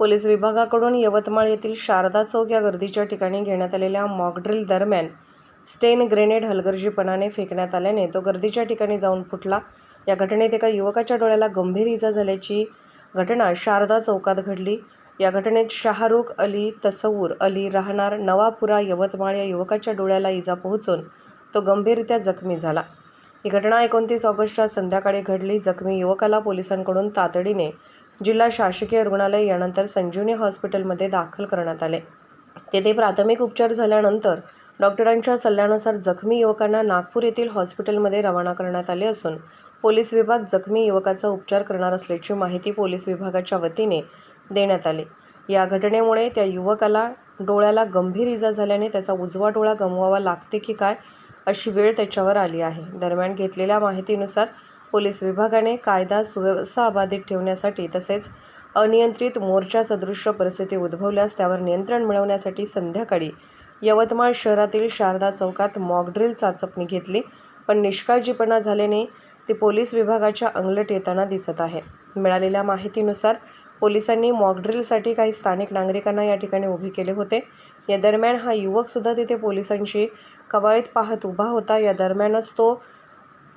Police विभागाकडून यवतमाळ येथील शारदा चौक या गर्दीच्या ठिकाणी घेण्यात आलेल्या मॉकड्रिल दरम्यान स्टेन ग्रेनेड हलगर्जीपणाने फेकण्यात आल्याने तो गर्दीच्या ठिकाणी जाऊन फुटला. या घटनेत एका युवकाच्या डोळ्याला गंभीर इजा झाल्याची घटना शारदा चौकात घडली. या घटनेत शाहरुख अली तसवूर अली राहणार नवापुरा यवतमाळ या युवकाच्या डोळ्याला इजा पोहोचून तो गंभीररित्या जखमी झाला. ही घटना एकोणतीस ऑगस्टच्या संध्याकाळी घडली. जखमी युवकाला पोलिसांकडून तातडीने जिल्हा शासकीय रुग्णालय यानंतर संजीवनी हॉस्पिटलमध्ये दाखल करण्यात आले. तेथे प्राथमिक उपचार झाल्यानंतर डॉक्टरांच्या सल्ल्यानुसार जखमी युवकांना नागपूर येथील हॉस्पिटलमध्ये रवाना करण्यात आले असून पोलीस विभाग जखमी युवकाचा उपचार करणार असल्याची माहिती पोलीस विभागाच्या वतीने देण्यात आली. या घटनेमुळे त्या युवकाला डोळ्याला गंभीर इजा झाल्याने त्याचा उजवा डोळा गमवावा लागते की काय अशी वेळ त्याच्यावर आली आहे. दरम्यान घेतलेल्या माहितीनुसार पोलीस विभागाने कायदा सुव्यवस्था अबाधित ठेवण्यासाठी तसेच अनियंत्रित मोर्चा सदृश्य परिस्थिती उद्भवल्यास त्यावर नियंत्रण मिळवण्यासाठी संध्याकाळी यवतमाळ शहरातील शारदा चौकात मॉकड्रिल चाचपणी घेतली. पण निष्काळजीपणा झाल्याने ती पोलीस विभागाच्या अंगलट येताना दिसत आहे. मिळालेल्या माहितीनुसार पोलिसांनी मॉकड्रिलसाठी काही स्थानिक नागरिकांना या ठिकाणी उभे केले होते. या दरम्यान हा युवकसुद्धा तिथे पोलिसांची कवायत पाहत उभा होता. या दरम्यानच तो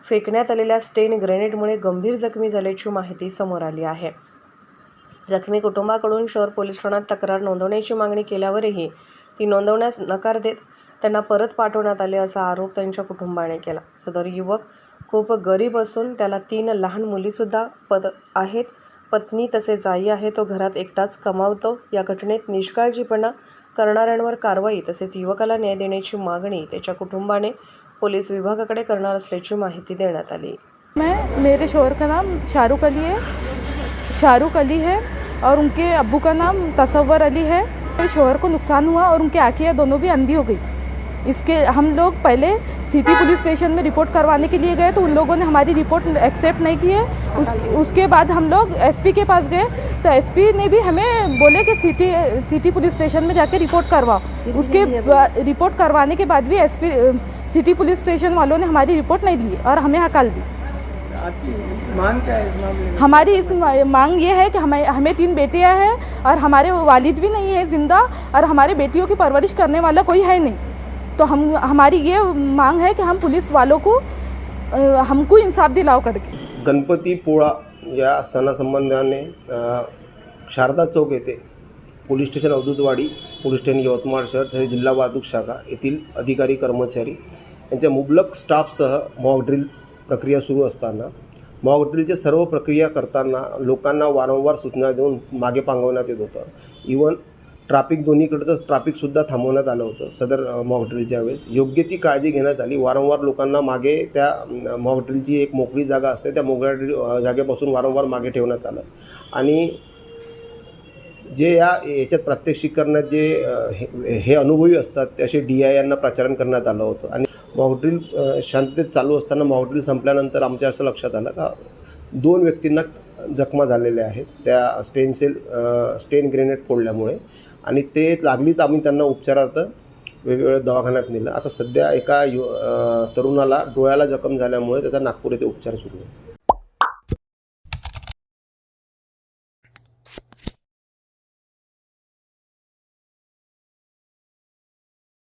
फेकण्यात आलेल्या स्टेन ग्रेनेडमुळे गंभीर जखमी झाल्याची माहिती समोर आली आहे. जखमी कुटुंबाकडून शहर पोलीस ठाण्यात तक्रार नोंदवण्याची मागणी केल्यावरही ती नोंदवण्यास नकार देत त्यांना परत पाठवण्यात आले असा आरोप त्यांच्या कुटुंबाने केला. सदर युवक खूप गरीब असून त्याला तीन लहान मुलीसुद्धा पद आहेत. पत्नी तसेच आई आहे तो घरात एकटाच कमावतो. या घटनेत निष्काळजीपणा करणाऱ्यांवर कारवाई तसेच युवकाला न्याय देण्याची मागणी त्याच्या कुटुंबाने पोलीस विभागाकडे करणार असल्याची माहिती देण्यात आली. मैं मेरे शोहर का नाम शाहरुख अली है। शाहरुख अली है और उनके अब्बू का नाम तसव्वर अली है। मेरे शोहर को नुकसान हुआ और उनकी आँखें दोनों भी अंधी हो गई। इसके हम लोग पहले सिटी पुलिस स्टेशन में रिपोर्ट करवाने के लिए गए तो उन लोगों ने हमारी रिपोर्ट एक्सेप्ट नहीं की है। उस उसके बाद हम लोग एसपी के पास गए तो एसपी ने भी हमें बोले कि सिटी सिटी पुलिस स्टेशन में जाके रिपोर्ट करवाओ। उसके रिपोर्ट करवाने के बाद भी एसपी सिटी पुलिस स्टेशन वालों ने हमारी रिपोर्ट नहीं ली और हमें हकाल दी। मांग क्या है हमारी इस मांग ये है कि हमें हमें तीन बेटियाँ हैं और हमारे वालिद भी नहीं है ज़िंदा और हमारे बेटियों की परवरिश करने वाला कोई है नहीं। तो हम हमारी ये मांग है कि हम पुलिस वालों को हमको इंसाफ दिलाओ करके। गणपती पोळा या सणासंबंधाने शारदा चौक येथे police station Awadhutwadi police station Yavatmal शहर तसेच जिल्हा वाहतूक शाखा येथील अधिकारी कर्मचारी यांच्या मुबलक स्टाफसह मॉक ड्रिल प्रक्रिया सुरू असताना मॉक ड्रिलचे सर्व प्रक्रिया करताना लोकांना वारंवार सूचना देऊन मागे पांगवण्यात येत होतं. इवन ट्राफिक दोन्हीकडचं ट्राफिकसुद्धा थांबवण्यात आलं होतं सदर मॉकड्रिलच्या वेळेस. योग्य ती काळजी घेण्यात आली. वारंवार लोकांना मागे त्या मॉकड्रिलची एक मोकळी जागा असते त्या मोकळ्या जागेपासून वारंवार मागे ठेवण्यात आलं. आणि जे या याच्यात प्रात्यक्षिक करण्यात जे हे हे अनुभवी असतात ते असे डी आय यांना प्रचारण करण्यात आलं होतं. आणि मॉकड्रिल शांततेत चालू असताना मॉकड्रिल संपल्यानंतर आमच्या असं लक्षात आलं का दोन व्यक्तींना जखमा झालेल्या आहेत. त्या स्टेन सेल स्टेन ग्रेनेड फोडल्यामुळे. आणि ते लागलीच आम्ही त्यांना उपचारार्थ वेगवेगळ्या दवाखान्यात नेलं. आता सध्या एका यु तरुणाला डोळ्याला जखम झाल्यामुळे त्याचा नागपूर येथे उपचार सुरू आहे.